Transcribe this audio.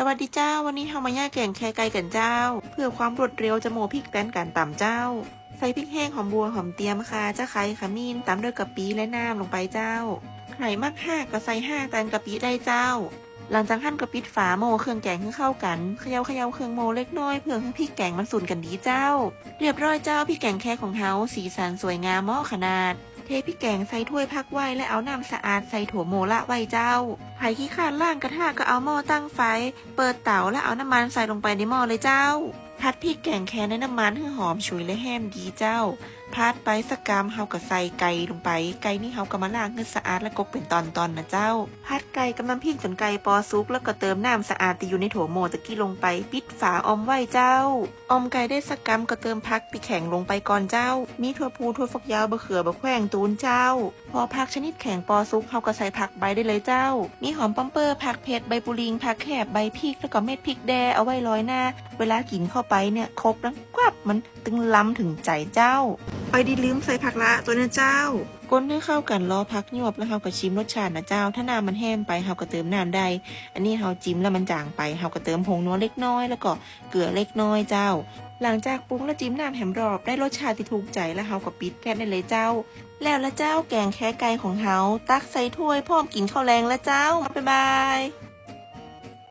สวัสดีเจ้า วันนี้เฮามาย่าแกงแคไก่กันเจ้า เพื่อความรวดเร็วจะโมพริกแตนกันต่ำเจ้า ใส่พริกแห้งหอมบัวหอมเตียมค่ะจะไข่ขมิ้นตามด้วยกะปิและน้ำลงไปเจ้าไข่มักห้าก็ใส่ห้าแตนกะปิได้เจ้า หลังจากหั่นกะปิดฝาโมเครื่องแกงให้เข้ากันเขย่าเขย่าเครื่องโมเล็กน้อยเพื่อให้พริกแกงมันสุนกันดีเจ้า เรียบร้อยเจ้าพริกแกงแค่ของเฮาสีสันสวยงามเหมาะขนาด เทพริกแกงใส่ถ้วยพักไว้และเอาน้ำสะอาดใส่ถั่วโมละไว้เจ้าไผ่ขี้ขาดล่างกระทะก็เอาหม้อตั้งไฟ เปิดเตาและเอาน้ำมันใส่ลงไปในหม้อเลยเจ้าพัดพริกแกงแค่ในน้ำมันให้หอมฉุยและแห้มดีเจ้า พัดไปสักกามเฮาก็ใส่ไก่ลงไป ไก่นี่เฮาก็มาล้างให้สะอาดและกกเป็นตอนๆนนะเจ้าพัดไก่กับน้ำพริกจนไก่ปอซุก แล้วก็เติมน้ำสะอาดที่อยู่ในโถโมตะกี้ลงไป ปิดฝาอมไว้เจ้าออมไก่ได้สักกำก็เติมพักปีแข็งลงไปก่อนเจ้า มีถั่วพูถั่วฝักยาวบะเขือบะแขวงตูนเจ้า พอพักชนิดแข็งปอซุกเฮาก็ใส่ผักใบได้เลยเจ้า มีหอมปัมเปอร์ผักเผ็ดใบปุลิงผักแคบใบพริกแล้วก็เม็ดพริกแดเอาไว้ร้อยหน้า เวลากินเข้าไปเนี่ยครบแล้วกวับมันตึงล้ำถึงใจเจ้า ไปดีลืมใส่ผักละตัวนะเจ้าก้นให้เข้ากันรอพักหยวบแล้วเฮาก็ชิมรสชาตินะเจ้า ถ้าน้ำมันแห้งไปเฮาก็เติมน้ำได้อันนี้เฮาจิ้มแล้วมันจางไปเฮาก็เติมผงนัวเล็กน้อยแล้วก็เกลือเล็กน้อยเจ้า หลังจากปรุงแล้วจิ้มน้ำแหมรอบได้รสชาติที่ถูกใจแล้วเฮาก็ปิดแก๊สได้เลยเจ้า แล้วละเจ้าแกงแค่ไก่ของเฮาตักใส่ถ้วยพร้อมกินข้าวแรงล้วเจ้าบ๊ายบาย